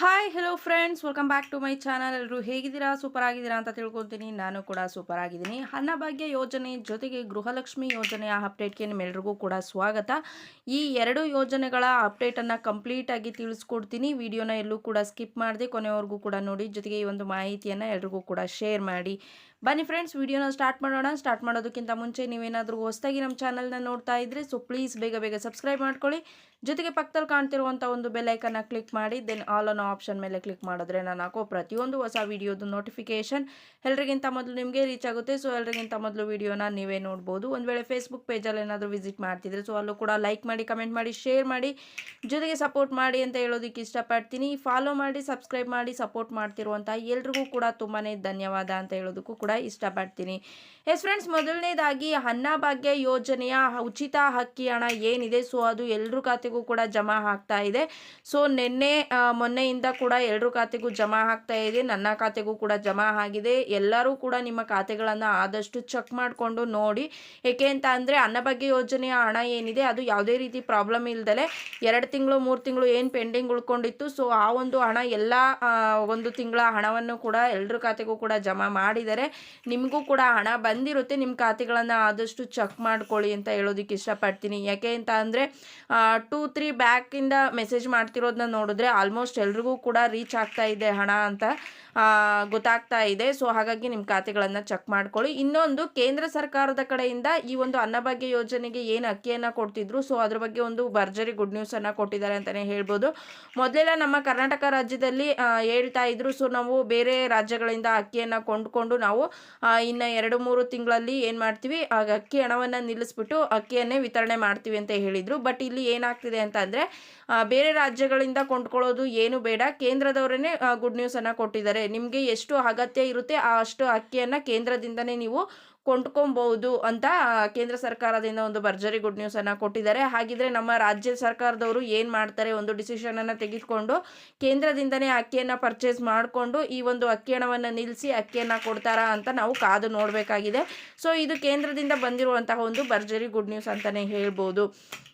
Hi hello friends welcome back to my channel ಎಲ್ಲರೂ ಹೇಗಿದ್ದೀರಾ? Super ಆಗಿದ್ದೀರಾ ಅಂತ ತಿಳ್ಕೊತೀನಿ. ನಾನು ಕೂಡ ಸೂಪರ್ ಆಗಿದ್ದೀನಿ. ಅನ್ನಭಾಗ್ಯ ಯೋಜನೆ ಜೊತೆಗೆ ಗೃಹಲಕ್ಷ್ಮಿ ಯೋಜನೆಯ ಅಪ್ಡೇಟ್ಗೆ ನಿಮ್ಮೆಲ್ರಿಗೂ ಕೂಡ ಸ್ವಾಗತ. ಈ ಎರಡು ಯೋಜನೆಗಳ ಅಪ್ಡೇಟನ್ನು ಕಂಪ್ಲೀಟಾಗಿ ತಿಳಿಸ್ಕೊಡ್ತೀನಿ. ವಿಡಿಯೋನ ಎಲ್ಲೂ ಕೂಡ ಸ್ಕಿಪ್ ಮಾಡಿದೆ, ಕೊನೆವರೆಗೂ ಕೂಡ ನೋಡಿ. ಜೊತೆಗೆ ಈ ಒಂದು ಮಾಹಿತಿಯನ್ನು ಎಲ್ರಿಗೂ ಕೂಡ ಶೇರ್ ಮಾಡಿ. ಬನ್ನಿ ಫ್ರೆಂಡ್ಸ್ ವಿಡಿಯೋನ ಸ್ಟಾರ್ಟ್ ಮಾಡೋಣ. ಸ್ಟಾರ್ಟ್ ಮಾಡೋದಕ್ಕಿಂತ ಮುಂಚೆ ನೀವೇನಾದರೂ ಹೊಸದಾಗಿ ನಮ್ಮ ಚಾನಲ್ನ ನೋಡ್ತಾ ಇದ್ದರೆ ಸೊ ಪ್ಲೀಸ್ ಬೇಗ ಬೇಗ ಸಬ್ಸ್ಕ್ರೈಬ್ ಮಾಡ್ಕೊಳ್ಳಿ. ಜೊತೆಗೆ ಪಕ್ಕದಲ್ಲಿ ಕಾಣ್ತಿರುವಂಥ ಒಂದು ಬೆಲ್ಲೈಕನ್ನ ಕ್ಲಿಕ್ ಮಾಡಿ ದೆನ್ ಆಲ್ ಅನ್ನೋ ಆಪ್ಷನ್ ಮೇಲೆ ಕ್ಲಿಕ್ ಮಾಡಿದ್ರೆ ನಾನು ಹಾಕೋ ಪ್ರತಿಯೊಂದು ಹೊಸ ವಿಡಿಯೋದು ನೋಟಿಫಿಕೇಷನ್ ಎಲ್ರಿಗಿಂತ ಮೊದಲು ನಿಮಗೆ ರೀಚ್ ಆಗುತ್ತೆ. ಸೊ ಎಲ್ರಿಗಿಂತ ಮೊದಲು ವಿಡಿಯೋನ ನೀವೇ ನೋಡ್ಬೋದು. ಒಂದು ವೇಳೆ ಫೇಸ್ಬುಕ್ ಪೇಜಲ್ಲಿ ಏನಾದರೂ ವಿಸಿಟ್ ಮಾಡ್ತಿದ್ರೆ ಸೊ ಅಲ್ಲೂ ಕೂಡ ಲೈಕ್ ಮಾಡಿ ಕಮೆಂಟ್ ಮಾಡಿ ಶೇರ್ ಮಾಡಿ ಜೊತೆಗೆ ಸಪೋರ್ಟ್ ಮಾಡಿ ಅಂತ ಹೇಳೋದಕ್ಕೆ ಇಷ್ಟಪಡ್ತೀನಿ. ಫಾಲೋ ಮಾಡಿ ಸಬ್ಸ್ಕ್ರೈಬ್ ಮಾಡಿ ಸಪೋರ್ಟ್ ಮಾಡ್ತಿರುವಂಥ ಎಲ್ರಿಗೂ ಕೂಡ ತುಂಬಾ ಧನ್ಯವಾದ ಅಂತ ಹೇಳೋದಕ್ಕೂ ಕೂಡ ಇಷ್ಟಪಡ್ತೀನಿ. ಎಸ್ ಫ್ರೆಂಡ್ಸ್ ಮೊದಲನೇದಾಗಿ ಅನ್ನಭಾಗ್ಯ ಯೋಜನೆಯ ಉಚಿತ ಹಕ್ಕಿ ಹಣ ಏನಿದೆ ಸೊ ಅದು ಎಲ್ಲರೂ ಖಾತೆಗೂ ಕೂಡ ಜಮಾ ಆಗ್ತಾ ಇದೆ. ಸೊ ನಿನ್ನೆ ಆ, ಮೊನ್ನೆಯಿಂದ ಕೂಡ ಎಲ್ಲರ ಖಾತೆಗೂ ಜಮಾ ಆಗ್ತಾ ಇದೆ, ನನ್ನ ಖಾತೆಗೂ ಕೂಡ ಜಮಾ ಆಗಿದೆ. ಎಲ್ಲರೂ ಕೂಡ ನಿಮ್ಮ ಖಾತೆಗಳನ್ನು ಆದಷ್ಟು ಚೆಕ್ ಮಾಡಿಕೊಂಡು ನೋಡಿ. ಏಕೆ ಅಂತ ಅಂದರೆ ಅನ್ನಭಾಗ್ಯ ಯೋಜನೆಯ ಹಣ ಏನಿದೆ, ಅದು ಯಾವುದೇ ರೀತಿ ಪ್ರಾಬ್ಲಮ್ ಇಲ್ದಲೆ ಎರಡು ತಿಂಗಳು, ಮೂರು ತಿಂಗಳು ಏನು ಪೆಂಡಿಂಗ್ ಉಳ್ಕೊಂಡಿತ್ತು ಸೊ ಆ ಒಂದು ಹಣ ಎಲ್ಲ ಒಂದು ತಿಂಗಳ ಹಣವನ್ನು ಕೂಡ ಎಲ್ಲರ ಖಾತೆಗೂ ಕೂಡ ಜಮಾ ಮಾಡಿದರೆ ನಿಮಗೂ ಕೂಡ ಹಣ ಬಂದಿರುತ್ತೆ. ನಿಮ್ಮ ಖಾತೆಗಳನ್ನು ಆದಷ್ಟು ಚೆಕ್ ಮಾಡ್ಕೊಳ್ಳಿ ಅಂತ ಹೇಳೋದಕ್ಕೆ ಇಷ್ಟಪಡ್ತೀನಿ. ಯಾಕೆ ಅಂತ ಅಂದರೆ ಟೂ ತ್ರೀ ಬ್ಯಾಕಿಂದ ಮೆಸೇಜ್ ಮಾಡ್ತಿರೋದನ್ನ ನೋಡಿದ್ರೆ ಆಲ್ಮೋಸ್ಟ್ ಎಲ್ರಿಗೂ ಕೂಡ ರೀಚ್ ಆಗ್ತಾ ಇದೆ ಹಣ ಅಂತ ಗೊತ್ತಾಗ್ತಾ ಇದೆ. ಸೊ ಹಾಗಾಗಿ ನಿಮ್ಮ ಖಾತೆಗಳನ್ನು ಚೆಕ್ ಮಾಡ್ಕೊಳ್ಳಿ. ಇನ್ನೊಂದು, ಕೇಂದ್ರ ಸರ್ಕಾರದ ಕಡೆಯಿಂದ ಈ ಒಂದು ಅನ್ನಭಾಗ್ಯ ಯೋಜನೆಗೆ ಏನು ಅಕ್ಕಿಯನ್ನು ಕೊಡ್ತಿದ್ರು ಸೊ ಅದ್ರ ಬಗ್ಗೆ ಒಂದು ಭರ್ಜರಿ ಗುಡ್ ನ್ಯೂಸನ್ನು ಕೊಟ್ಟಿದ್ದಾರೆ ಅಂತಲೇ ಹೇಳ್ಬೋದು. ಮೊದಲೆಲ್ಲ ನಮ್ಮ ಕರ್ನಾಟಕ ರಾಜ್ಯದಲ್ಲಿ ಹೇಳ್ತಾ ಇದ್ರು ಸೊ ನಾವು ಬೇರೆ ರಾಜ್ಯಗಳಿಂದ ಅಕ್ಕಿಯನ್ನು ಕೊಂಡ್ಕೊಂಡು ನಾವು ಇನ್ನು ಎರಡು, ಮೂರು ತಿಂಗಳಲ್ಲಿ ಏನು ಮಾಡ್ತೀವಿ, ಆಗ ಅಕ್ಕಿ ಹಣವನ್ನು ನಿಲ್ಲಿಸ್ಬಿಟ್ಟು ಅಕ್ಕಿಯನ್ನೇ ವಿತರಣೆ ಮಾಡ್ತೀವಿ ಅಂತ ಹೇಳಿದರು. ಬಟ್ ಇಲ್ಲಿ ಏನಾಗ್ತಿದೆ ಅಂತ ಬೇರೆ ರಾಜ್ಯಗಳಿಂದ ಕೊಂಡ್ಕೊಳ್ಳೋದು ಏನು ಕೇಂದ್ರದವರೇ ಗುಡ್ ನ್ಯೂಸನ್ನು ಕೊಟ್ಟಿದ್ದಾರೆ. ನಿಮಗೆ ಎಷ್ಟು ಅಗತ್ಯ ಇರುತ್ತೆ ಅಷ್ಟು ಅಕ್ಕಿಯನ್ನು ಕೇಂದ್ರದಿಂದನೇ ನೀವು ಕೊಂಡ್ಕೊಬಹುದು ಅಂತ ಕೇಂದ್ರ ಸರ್ಕಾರದಿಂದ ಒಂದು ಭರ್ಜರಿ ಗುಡ್ ನ್ಯೂಸನ್ನು ಕೊಟ್ಟಿದ್ದಾರೆ. ಹಾಗಿದ್ರೆ ನಮ್ಮ ರಾಜ್ಯ ಸರ್ಕಾರದವರು ಏನು ಮಾಡ್ತಾರೆ ಒಂದು ಡಿಸಿಷನನ್ನು ತೆಗೆದುಕೊಂಡು ಕೇಂದ್ರದಿಂದನೇ ಅಕ್ಕಿಯನ್ನು ಪರ್ಚೇಸ್ ಮಾಡಿಕೊಂಡು ಈ ಒಂದು ಅಕ್ಕಿ ಹಣವನ್ನು ನಿಲ್ಲಿಸಿ ಅಕ್ಕಿಯನ್ನು ಕೊಡ್ತಾರಾ ಅಂತ ನಾವು ಕಾದು ನೋಡಬೇಕಾಗಿದೆ. ಸೊ ಇದು ಕೇಂದ್ರದಿಂದ ಬಂದಿರುವಂತಹ ಒಂದು ಭರ್ಜರಿ ಗುಡ್ ನ್ಯೂಸ್ ಅಂತಲೇ ಹೇಳ್ಬೋದು.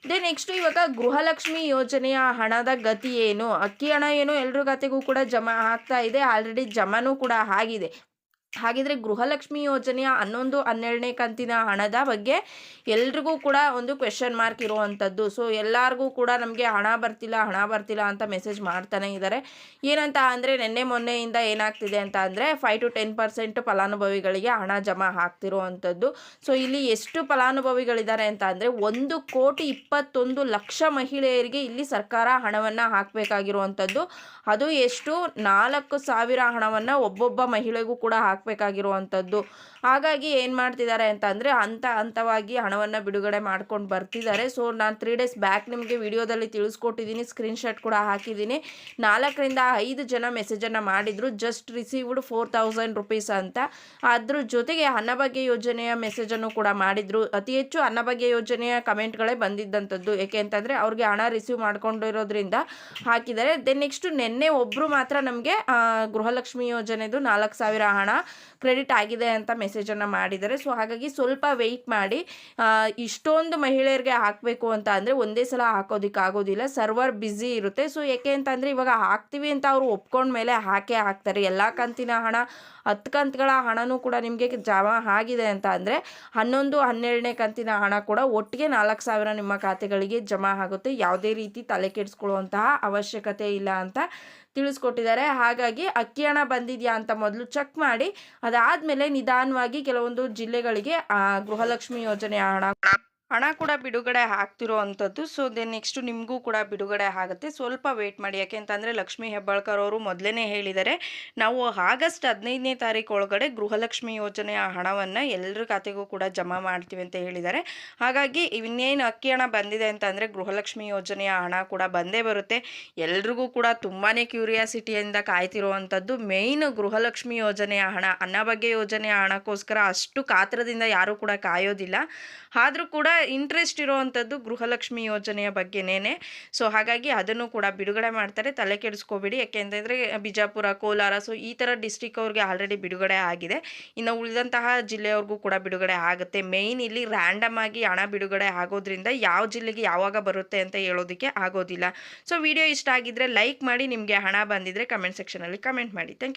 ದೆ ನೆಕ್ಸ್ಟ್ ಇವಾಗ ಗೃಹಲಕ್ಷ್ಮಿ ಯೋಜನೆಯ ಹಣದ ಗತಿ ಏನು? ಅಕ್ಕಿ ಹಣ ಏನು ಎಲ್ಲರ ಖಾತೆಗೂ ಕೂಡ ಜಮಾ ಆಗ್ತಾ ಇದೆ. ಆಲ್ರೆಡಿ ಜಮಾನೂ ಕೂಡ ಆಗಿದೆ. ಹಾಗಿದ್ರೆ ಗೃಹಲಕ್ಷ್ಮಿ ಯೋಜನೆಯ ಹನ್ನೊಂದು, ಹನ್ನೆರಡನೇ ಕಂತಿನ ಹಣದ ಬಗ್ಗೆ ಎಲ್ರಿಗೂ ಕೂಡ ಒಂದು ಕ್ವೆಶನ್ ಮಾರ್ಕ್ ಇರುವಂಥದ್ದು ಸೊ ಎಲ್ಲರಿಗೂ ಕೂಡ ನಮಗೆ ಹಣ ಬರ್ತಿಲ್ಲ ಹಣ ಬರ್ತಿಲ್ಲ ಅಂತ ಮೆಸೇಜ್ ಮಾಡ್ತಾನೆ ಇದ್ದಾರೆ ಏನಂತ ಅಂದರೆ, ನಿನ್ನೆ ಮೊನ್ನೆಯಿಂದ ಏನಾಗ್ತಿದೆ ಅಂತ ಅಂದರೆ ಫೈವ್ ಟು ಟೆನ್ ಪರ್ಸೆಂಟ್ ಫಲಾನುಭವಿಗಳಿಗೆ ಹಣ ಜಮಾ ಆಗ್ತಿರುವಂಥದ್ದು ಸೊ ಇಲ್ಲಿ ಎಷ್ಟು ಫಲಾನುಭವಿಗಳಿದ್ದಾರೆ ಅಂತ ಅಂದರೆ, ಒಂದು ಕೋಟಿ ಇಪ್ಪತ್ತೊಂದು ಲಕ್ಷ ಮಹಿಳೆಯರಿಗೆ ಇಲ್ಲಿ ಸರ್ಕಾರ ಹಣವನ್ನು ಹಾಕಬೇಕಾಗಿರುವಂಥದ್ದು ಅದು ಎಷ್ಟು? ನಾಲ್ಕು ಸಾವಿರ ಹಣವನ್ನು ಒಬ್ಬೊಬ್ಬ ಮಹಿಳೆಗೂ ಕೂಡ ಹಾಕಬೇಕಾಗಿರುವಂಥದ್ದು. ಹಾಗಾಗಿ ಏನು ಮಾಡ್ತಿದ್ದಾರೆ ಅಂತ ಅಂದರೆ ಹಂತ ಹಂತವಾಗಿ ಹಣವನ್ನು ಬಿಡುಗಡೆ ಮಾಡ್ಕೊಂಡು ಬರ್ತಿದ್ದಾರೆ. ಸೊ ನಾನು ತ್ರೀ ಡೇಸ್ ಬ್ಯಾಕ್ ನಿಮಗೆ ವಿಡಿಯೋದಲ್ಲಿ ತಿಳಿಸ್ಕೊಟ್ಟಿದ್ದೀನಿ. ಸ್ಕ್ರೀನ್ಶಾಟ್ ಕೂಡ ಹಾಕಿದ್ದೀನಿ. ನಾಲ್ಕರಿಂದ ಐದು ಜನ ಮೆಸೇಜನ್ನು ಮಾಡಿದರು. Just received four thousand rupees ಅಂತ. ಅದ್ರ ಜೊತೆಗೆ ಅನ್ನಭಾಗ್ಯ ಯೋಜನೆಯ ಮೆಸೇಜನ್ನು ಕೂಡ ಮಾಡಿದರು. ಅತಿ ಹೆಚ್ಚು ಅನ್ನಭಾಗ್ಯ ಯೋಜನೆಯ ಕಮೆಂಟ್ಗಳೇ ಬಂದಿದ್ದಂಥದ್ದು. ಏಕೆ ಅಂತಂದರೆ ಅವ್ರಿಗೆ ಹಣ ರಿಸೀವ್ ಮಾಡ್ಕೊಂಡಿರೋದ್ರಿಂದ ಹಾಕಿದ್ದಾರೆ. ದೆನ್ ನೆಕ್ಸ್ಟು ನಿನ್ನೆ ಒಬ್ಬರು ಮಾತ್ರ ನಮಗೆ ಗೃಹಲಕ್ಷ್ಮಿ ಯೋಜನೆದು ನಾಲ್ಕು ಸಾವಿರ ಹಣ ಕ್ರೆಡಿಟ್ ಆಗಿದೆ ಅಂತ ಮೆಸೇಜನ್ನು ಮಾಡಿದ್ದಾರೆ. ಸೊ ಹಾಗಾಗಿ ಸ್ವಲ್ಪ ವೆಯ್ಟ್ ಮಾಡಿ ಇಷ್ಟೊಂದು ಮಹಿಳೆಯರಿಗೆ ಹಾಕಬೇಕು ಅಂತ ಅಂದರೆ ಒಂದೇ ಸಲ ಹಾಕೋದಕ್ಕೆ ಆಗೋದಿಲ್ಲ. ಸರ್ವರ್ ಬ್ಯುಸಿ ಇರುತ್ತೆ. ಸೊ ಏಕೆ ಅಂತಂದರೆ ಇವಾಗ ಹಾಕ್ತೀವಿ ಅಂತ ಅವರು ಒಪ್ಕೊಂಡ ಮೇಲೆ ಹಾಕೇ ಹಾಕ್ತಾರೆ. ಎಲ್ಲ ಕಂತಿನ ಹಣ, ಹತ್ತು ಕಂತುಗಳ ಹಣನೂ ಕೂಡ ನಿಮಗೆ ಜಮ ಆಗಿದೆ ಅಂತ ಅಂದರೆ ಹನ್ನೊಂದು, ಹನ್ನೆರಡನೇ ಕಂತಿನ ಹಣ ಕೂಡ ಒಟ್ಟಿಗೆ ನಾಲ್ಕು ಸಾವಿರ ನಿಮ್ಮ ಖಾತೆಗಳಿಗೆ ಜಮಾ ಆಗುತ್ತೆ. ಯಾವುದೇ ರೀತಿ ತಲೆ ಕೆಡಿಸ್ಕೊಳ್ಳುವಂತಹ ಅವಶ್ಯಕತೆ ಇಲ್ಲ ಅಂತ ತಿಳಿಸ್ಕೊಟ್ಟಿದ್ದಾರೆ. ಹಾಗಾಗಿ ಅಕ್ಕಿ ಹಣ ಬಂದಿದೆಯಾ ಅಂತ ಮೊದಲು ಚೆಕ್ ಮಾಡಿ. ಅದಾದ್ಮೇಲೆ ನಿಧಾನವಾಗಿ ಕೆಲವೊಂದು ಜಿಲ್ಲೆಗಳಿಗೆ ಆ, ಗೃಹಲಕ್ಷ್ಮಿ ಯೋಜನೆಯ ಹಣ ಹಣ ಕೂಡ ಬಿಡುಗಡೆ ಆಗ್ತಿರೋ ಅಂಥದ್ದು. ಸೊ, ದೆನ್ ನೆಕ್ಸ್ಟು ನಿಮಗೂ ಕೂಡ ಬಿಡುಗಡೆ ಆಗುತ್ತೆ. ಸ್ವಲ್ಪ ವೆಯ್ಟ್ ಮಾಡಿ. ಯಾಕೆ ಅಂತಂದರೆ ಲಕ್ಷ್ಮಿ ಹೆಬ್ಬಾಳ್ಕರ್ ಅವರು ಮೊದಲೇ ಹೇಳಿದ್ದಾರೆ ನಾವು ಆಗಸ್ಟ್ ಹದಿನೈದನೇ ತಾರೀಕು ಒಳಗಡೆ ಗೃಹಲಕ್ಷ್ಮಿ ಯೋಜನೆಯ ಹಣವನ್ನು ಎಲ್ಲರ ಖಾತೆಗೂ ಕೂಡ ಜಮಾ ಮಾಡ್ತೀವಿ ಅಂತ ಹೇಳಿದ್ದಾರೆ ಹಾಗಾಗಿ ಇನ್ನೇನು ಅಕ್ಕಿ ಹಣ ಬಂದಿದೆ ಅಂತ ಅಂದರೆ ಗೃಹಲಕ್ಷ್ಮಿ ಯೋಜನೆಯ ಹಣ ಕೂಡ ಬಂದೇ ಬರುತ್ತೆ. ಎಲ್ರಿಗೂ ಕೂಡ ತುಂಬಾ ಕ್ಯೂರಿಯಾಸಿಟಿಯಿಂದ ಕಾಯ್ತಿರುವಂಥದ್ದು ಮೇಯ್ನ್ ಗೃಹಲಕ್ಷ್ಮಿ ಯೋಜನೆಯ ಹಣ ಅನ್ನಭಾಗ್ಯ ಯೋಜನೆಯ ಹಣಕ್ಕೋಸ್ಕರ ಅಷ್ಟು ಕಾತ್ರದಿಂದ ಯಾರೂ ಕೂಡ ಕಾಯೋದಿಲ್ಲ. ಆದರೂ ಕೂಡ ಇಂಟ್ರೆಸ್ಟ್ ಇರೋವಂಥದ್ದು ಗೃಹಲಕ್ಷ್ಮಿ ಯೋಜನೆಯ ಬಗ್ಗೆನೇ ಸೊ ಹಾಗಾಗಿ ಅದನ್ನು ಕೂಡ ಬಿಡುಗಡೆ ಮಾಡ್ತಾರೆ. ತಲೆ ಕೆಡಿಸ್ಕೋಬೇಡಿ. ಯಾಕೆಂತಂದರೆ ಬಿಜಾಪುರ, ಕೋಲಾರ ಸೊ ಈ ಥರ ಡಿಸ್ಟಿಕ್ ಅವ್ರಿಗೆ ಆಲ್ರೆಡಿ ಬಿಡುಗಡೆ ಆಗಿದೆ. ಇನ್ನು ಉಳಿದಂತಹ ಜಿಲ್ಲೆಯವ್ರಿಗೂ ಕೂಡ ಬಿಡುಗಡೆ ಆಗುತ್ತೆ. ಮೇಯ್ನ್ ಇಲ್ಲಿ ರ್ಯಾಂಡಮ್ ಆಗಿ ಹಣ ಬಿಡುಗಡೆ ಆಗೋದ್ರಿಂದ ಯಾವ ಜಿಲ್ಲೆಗೆ ಯಾವಾಗ ಬರುತ್ತೆ ಅಂತ ಹೇಳೋದಕ್ಕೆ ಆಗೋದಿಲ್ಲ. ಸೊ ವಿಡಿಯೋ ಇಷ್ಟ ಆಗಿದ್ರೆ ಲೈಕ್ ಮಾಡಿ, ನಿಮಗೆ ಹಣ ಬಂದಿದ್ರೆ ಕಮೆಂಟ್ ಸೆಕ್ಷನಲ್ಲಿ ಕಮೆಂಟ್ ಮಾಡಿ. Thank you